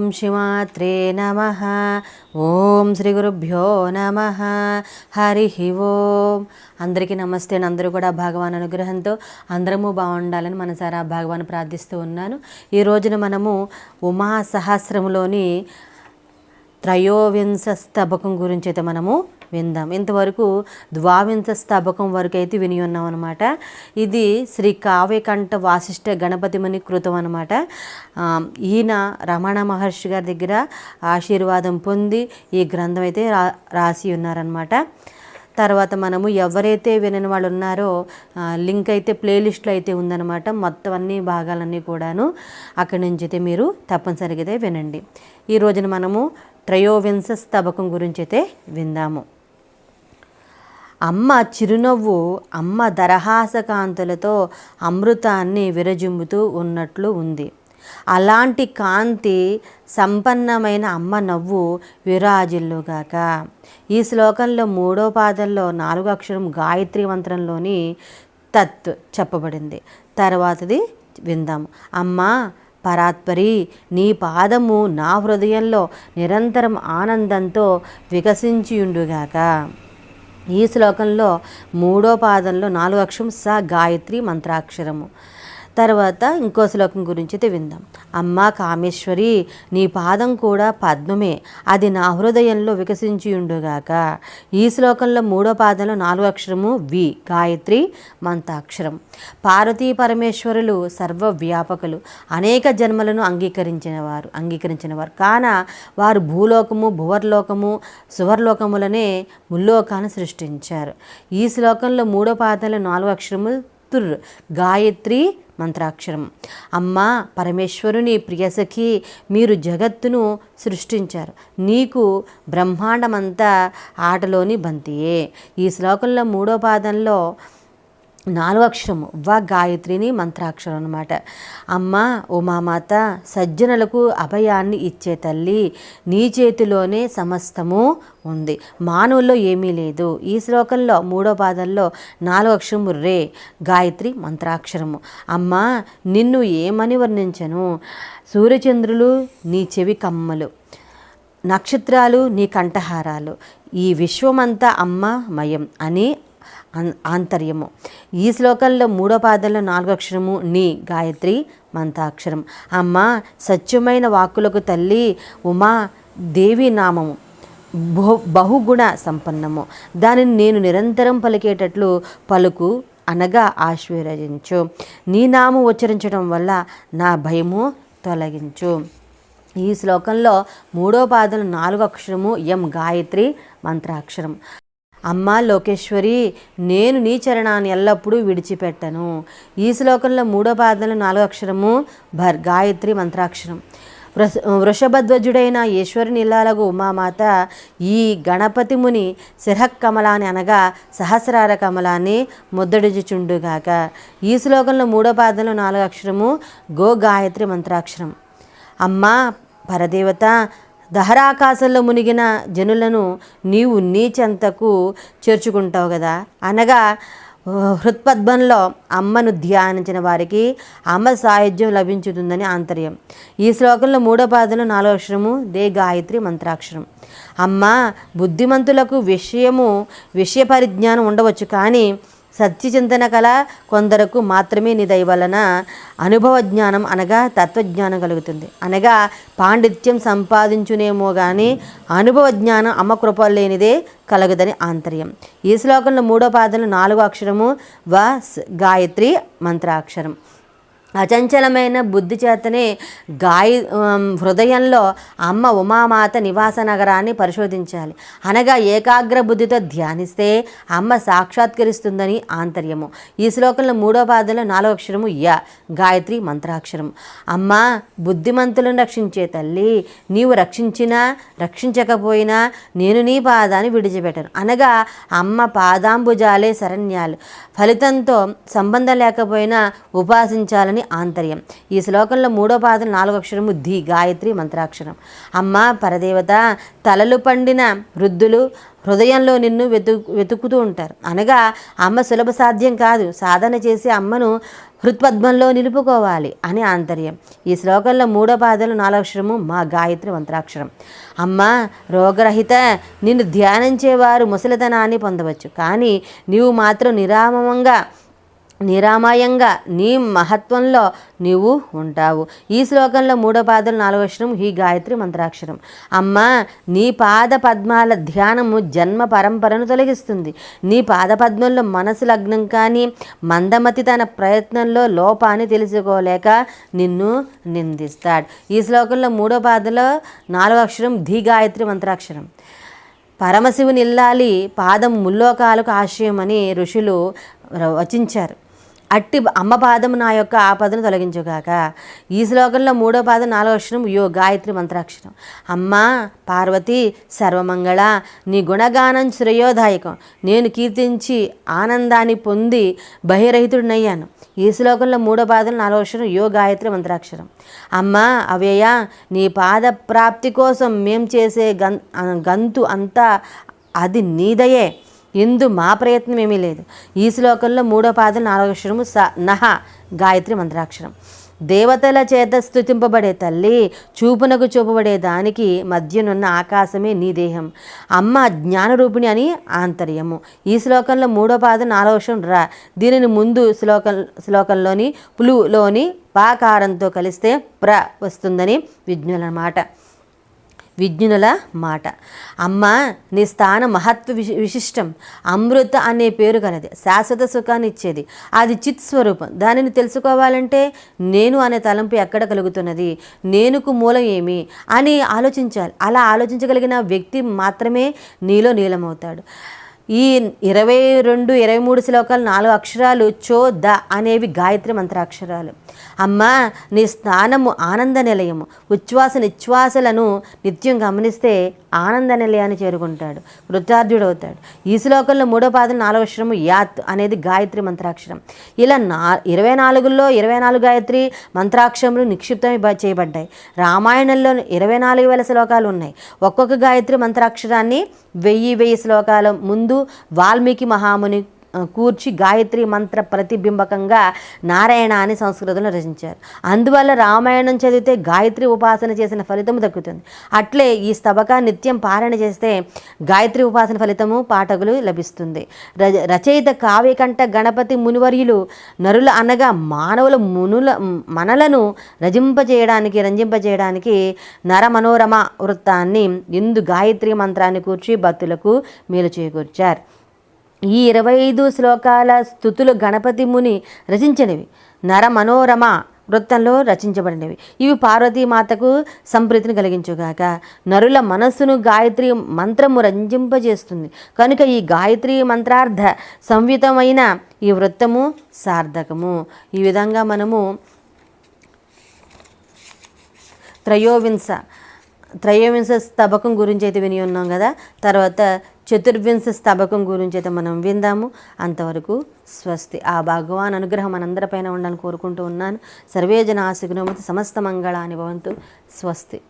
ఓం శివాత్రే నమ. ఓం శ్రీ గురుభ్యో నమ. హరి ఓం. అందరికీ నమస్తే అని అందరూ కూడా భగవాన్ అనుగ్రహంతో అందరము బాగుండాలని మనసారా భగవాన్ ప్రార్థిస్తూ ఉన్నాను. ఈ రోజున మనము ఉమా సహస్రములోని త్రయోవింశ స్తబకం గురించి అయితే మనము విందాం. ఇంతవరకు ద్వావింశ స్తబకం వరకు అయితే విని ఉన్నాం అనమాట ఇది శ్రీ కావ్యకంఠ వాసిష్ఠ గణపతిమని కృతం అనమాట ఈయన రమణ మహర్షి గారి దగ్గర ఆశీర్వాదం పొంది ఈ గ్రంథం అయితే రా రాసి ఉన్నారనమాట తర్వాత మనము ఎవరైతే వినని వాళ్ళు ఉన్నారో లింక్ అయితే ప్లేలిస్ట్లో అయితే ఉందన్నమాట. మొత్తం అన్ని భాగాలన్నీ కూడాను అక్కడి నుంచి అయితే మీరు తప్పనిసరిగా అయితే వినండి. ఈ రోజున మనము త్రయోవింశ స్తబకం గురించి అయితే విందాము. అమ్మ చిరునవ్వు అమ్మ దరహాసకాంతులతో అమృతాన్ని విరజిమ్ముతూ ఉన్నట్లు ఉంది. అలాంటి కాంతి సంపన్నమైన అమ్మ నవ్వు విరాజిల్లుగాక. ఈ శ్లోకంలో మూడో పాదంలో నాలుగో అక్షరం గాయత్రి మంత్రంలోని తత్ చెప్పబడింది. తర్వాతది విందాము అమ్మ పరాత్పరి నీ పాదము నా హృదయంలో నిరంతరం ఆనందంతో వికసించియుండుగాక. ఈ శ్లోకంలో మూడో పాదంలో నాలుగు అక్షరం స గాయత్రి మంత్రాక్షరము. తర్వాత ఇంకో శ్లోకం గురించి అయితే విందాం. అమ్మా కామేశ్వరి నీ పాదం కూడా పద్మమే. అది నా హృదయంలో వికసించి ఉండుగాక ఈ శ్లోకంలో మూడో పాదంలో నాలుగు అక్షరము వి గాయత్రి మంతాక్షరం. పార్వతీ పరమేశ్వరులు సర్వవ్యాపకులు. అనేక జన్మలను అంగీకరించినవారు అంగీకరించినవారు. కాన వారు భూలోకము భువర్లోకము సువర్లోకములనే ముల్లోకాన్ని సృష్టించారు. ఈ శ్లోకంలో మూడో పాదంలో నాలుగు అక్షరములు తుర్ గాయత్రి మంత్రాక్షరం. అమ్మ పరమేశ్వరుని ప్రియసఖి మీరు జగత్తును సృష్టించారు. నీకు బ్రహ్మాండమంతా ఆటలోని బంతియే. ఈ శ్లోకంలో మూడో పాదంలో నాలుగు అక్షరము వ గాయత్రిని మంత్రాక్షరం అనమాట అమ్మ ఉమామాత సజ్జనులకు అభయాన్ని ఇచ్చే తల్లి నీ చేతిలోనే సమస్తము ఉంది. మానవుల్లో ఏమీ లేదు. ఈ శ్లోకంలో మూడో పాదంలో నాలుగు అక్షరము రే గాయత్రి మంత్రాక్షరము. అమ్మ నిన్ను ఏమని వర్ణించను? సూర్యచంద్రులు నీ చెవి కమ్మలు నక్షత్రాలు నీ కంఠహారాలు. ఈ విశ్వమంతా అమ్మ మయం అని ఆంతర్యము. ఈ శ్లోకంలో మూడో పాదంలో నాలుగో అక్షరము నీ గాయత్రి మంతాక్షరం. అమ్మ సత్యమైన వాక్కులకు తల్లి ఉమా దేవి నామము. బహు బహుగుణ సంపన్నము. దానిని నేను నిరంతరం పలికేటట్లు పలుకు అనగా ఆశీర్వదించు. నీ నామం ఉచ్చరించడం వల్ల నా భయము తొలగించు. ఈ శ్లోకంలో మూడో పాదం నాలుగు అక్షరము ఎం గాయత్రి మంత్రాక్షరం. అమ్మా లోకేశ్వరి నేను నీ చరణాన్ని ఎల్లప్పుడూ విడిచిపెట్టను. ఈ శ్లోకంలో మూడో పాదంలో నాలుగు అక్షరము భర్ గాయత్రి మంత్రాక్షరం. వృష వృషభధ్వజుడైన ఈశ్వరుని ఇల్లాలకు ఉమామాత ఈ గణపతి ముని శిరకమలాన్ని అనగా సహస్రార కమలాన్ని ముద్దడిచుచుండుగాక ఈ శ్లోకంలో మూడో పాదంలో నాలుగు అక్షరము గో గాయత్రి మంత్రాక్షరం. అమ్మా పరదేవత దహరాకాశంలో మునిగిన జనులను నీవు నీ చెంతకు చేర్చుకుంటావు కదా. అనగా హృత్పద్మంలో అమ్మను ధ్యానించిన వారికి అమ్మ సాయుధ్యం లభించుతుందని ఆంతర్యం. ఈ శ్లోకంలో మూడో పాదంలో నాలుగో అక్షరము దే గాయత్రి మంత్రాక్షరం. అమ్మ బుద్ధిమంతులకు విషయము విషయ పరిజ్ఞానం ఉండవచ్చు కానీ సత్యచింతన కల కొందరకు మాత్రమే నిధై వలన అనుభవ జ్ఞానం అనగా తత్వజ్ఞానం కలుగుతుంది. అనగా పాండిత్యం సంపాదించునేమో కానీ అనుభవ జ్ఞానం అమ్మ కృప లేనిదే కలగదని ఆంతర్యం. ఈ శ్లోకంలో మూడో పాదంలో నాలుగో అక్షరము వ గాయత్రి మంత్రాక్షరం. అచంచలమైన బుద్ధి చేతనే గాయ హృదయంలో అమ్మ ఉమామాత నివాస నగరాన్ని పరిశోధించాలి. అనగా ఏకాగ్ర బుద్ధితో ధ్యానిస్తే అమ్మ సాక్షాత్కరిస్తుందని ఆంతర్యము. ఈ శ్లోకంలో మూడో పాదంలో నాలుగో అక్షరము య గాయత్రి మంత్రాక్షరం అమ్మ బుద్ధిమంతులను రక్షించే తల్లి నీవు రక్షించినా రక్షించకపోయినా నేను నీ పాదాన్ని విడిచిపెట్టను. అనగా అమ్మ పాదాంబుజాలే శరణ్యాలు. ఫలితంతో సంబంధం లేకపోయినా ఉపాసించాలని అని ఆంతర్యం. ఈ శ్లోకంలో మూడో పాదం నాలుగు అక్షరము ధి గాయత్రి మంత్రాక్షరం. అమ్మ పరదేవత తలలు పండిన వృద్ధులు హృదయంలో నిన్ను వెతు వెతుకుతూ ఉంటారు. అనగా అమ్మ సులభ సాధ్యం కాదు. సాధన చేసి అమ్మను హృత్పద్మంలో నిలుపుకోవాలి అని ఆంతర్యం. ఈ శ్లోకంలో మూడో పాదలు నాలుగక్షరము మా గాయత్రి మంత్రాక్షరం. అమ్మ రోగరహిత నిన్ను ధ్యానించేవారు ముసలితనాన్ని పొందవచ్చు. కానీ నీవు మాత్రం నిరామంగా నిరామయంగా నీ మహత్వంలో నీవు ఉంటావు. ఈ శ్లోకంలో మూడో పాదలు నాలుగో అక్షరం ఈ గాయత్రి మంత్రాక్షరం. అమ్మ నీ పాద పద్మాల ధ్యానము జన్మ పరంపరను తొలగిస్తుంది. నీ పాద పద్మంలో మనసు లగ్నం కానీ మందమతి తన ప్రయత్నంలో లోపాన్ని తెలుసుకోలేక నిన్ను నిందిస్తాడు. ఈ శ్లోకంలో మూడో పాదలో నాలుగో అక్షరం ధీ గాయత్రి మంత్రాక్షరం. పరమశివుని ఇల్లాలి పాదం ముల్లోకాలకు ఆశయమని ఋషులు రచించారు వచించారు. అట్టి అమ్మ పాదము నా యొక్క ఆపదను తొలగించుగాక. ఈ శ్లోకంలో మూడో పాదం నాలుగో అక్షరం యో గాయత్రి మంత్రాక్షరం. అమ్మ పార్వతి సర్వమంగళ నీ గుణగానం శ్రేయోదాయకం. నేను కీర్తించి ఆనందాన్ని పొంది బహిరహితుడినయ్యాను. ఈ శ్లోకంలో మూడో పాదం నాలుగో అక్షరం యో గాయత్రి మంత్రాక్షరం. అమ్మ అవ్యయ నీ పాద ప్రాప్తి కోసం మేం చేసే గం గంతు అంతా అది నీదయే. ఇందు మా ప్రయత్నం ఏమీ లేదు. ఈ శ్లోకంలో మూడో పాదం నాలుగో అక్షరము స నహ గాయత్రి మంత్రాక్షరం. దేవతల చేత స్థుతింపబడే తల్లి చూపునకు చూపబడే దానికి మధ్యనున్న ఆకాశమే నీ దేహం. అమ్మ జ్ఞానరూపిణి అని ఆంతర్యము. ఈ శ్లోకంలో మూడో పాదం నాలుగో అక్షరం రా. దీనిని ముందు శ్లోకం శ్లోకంలోని పులులోని పాకారంతో కలిస్తే ప్ర వస్తుందని విజ్ఞులన్నమాట విజ్ఞునుల మాట. అమ్మ నీ స్థాన మహత్వ విశి విశిష్టం. అమృత అనే పేరు కలది శాశ్వత సుఖాన్ని ఇచ్చేది. అది చిత్ స్వరూపం. దానిని తెలుసుకోవాలంటే నేను అనే తలంపు ఎక్కడ కలుగుతున్నది? నేనుకు మూలం ఏమి? అని ఆలోచించాలి. అలా ఆలోచించగలిగిన వ్యక్తి మాత్రమే నీలో నీలమవుతాడు. ఈ ఇరవై రెండు ఇరవై మూడు శ్లోకాలు నాలుగు అక్షరాలు చో ద అనేవి గాయత్రి మంత్రాక్షరాలు. అమ్మా నీ స్థానము ఆనంద నిలయము. ఉచ్ఛ్వాస నిశ్వాసలను నిత్యం గమనిస్తే ఆనంద నిలయాన్ని చేరుకుంటాడు. కృతార్థుడవుతాడు ఈ శ్లోకంలో మూడో పాదం నాలుగో అక్షరము యాత్ అనేది గాయత్రి మంత్రాక్షరం. ఇలా నా ఇరవై నాలుగులో ఇరవై నాలుగు గాయత్రి మంత్రాక్షరములు నిక్షిప్తం చేయబడ్డాయి. రామాయణంలో ఇరవై నాలుగు వేల శ్లోకాలు ఉన్నాయి. ఒక్కొక్క గాయత్రి మంత్రాక్షరాన్ని వెయ్యి వెయ్యి శ్లోకాల ముందు వాల్మీకి మహాముని కూర్చి గాయత్రి మంత్ర ప్రతిబింబకంగా నారాయణ అని సంస్కృతంలో రచించారు. అందువల్ల రామాయణం చదివితే గాయత్రి ఉపాసన చేసిన ఫలితం దక్కుతుంది. అట్లే ఈ స్తబక నిత్యం పారాయణ చేస్తే గాయత్రి ఉపాసన ఫలితము పాఠకులు లభిస్తుంది. ర రచయిత కావ్యకంఠ గణపతి మునివర్యులు నరుల అనగా మానవుల మునుల మనలను రజింపజేయడానికి రంజింపజేయడానికి నర మనోరమ వృత్తాన్ని ఇందు గాయత్రి మంత్రాన్ని కూర్చి భక్తులకు మేలు చేకూర్చారు. ఈ ఇరవై ఐదు శ్లోకాల స్థుతులు గణపతి ముని రచించినవి. నర మనోరమ వృత్తంలో రచించబడినవి. ఇవి పార్వతీమాతకు సంప్రీతిని కలిగించుగాక. నరుల మనస్సును గాయత్రి మంత్రము రంజింపజేస్తుంది. కనుక ఈ గాయత్రి మంత్రార్థ సంయుతమైన ఈ వృత్తము సార్థకము. ఈ విధంగా మనము త్రయోవింశ త్రయోవింశ స్తబకం గురించి అయితే విని ఉన్నాం కదా. తర్వాత చతుర్వింశ స్తబకం గురించి అయితే మనం విందాము. అంతవరకు స్వస్తి. ఆ భగవాన్ అనుగ్రహం మనందరిపైన ఉండాలని కోరుకుంటూ ఉన్నాను. సర్వేజన జన సమస్త మంగళాని భవంతు. స్వస్తి.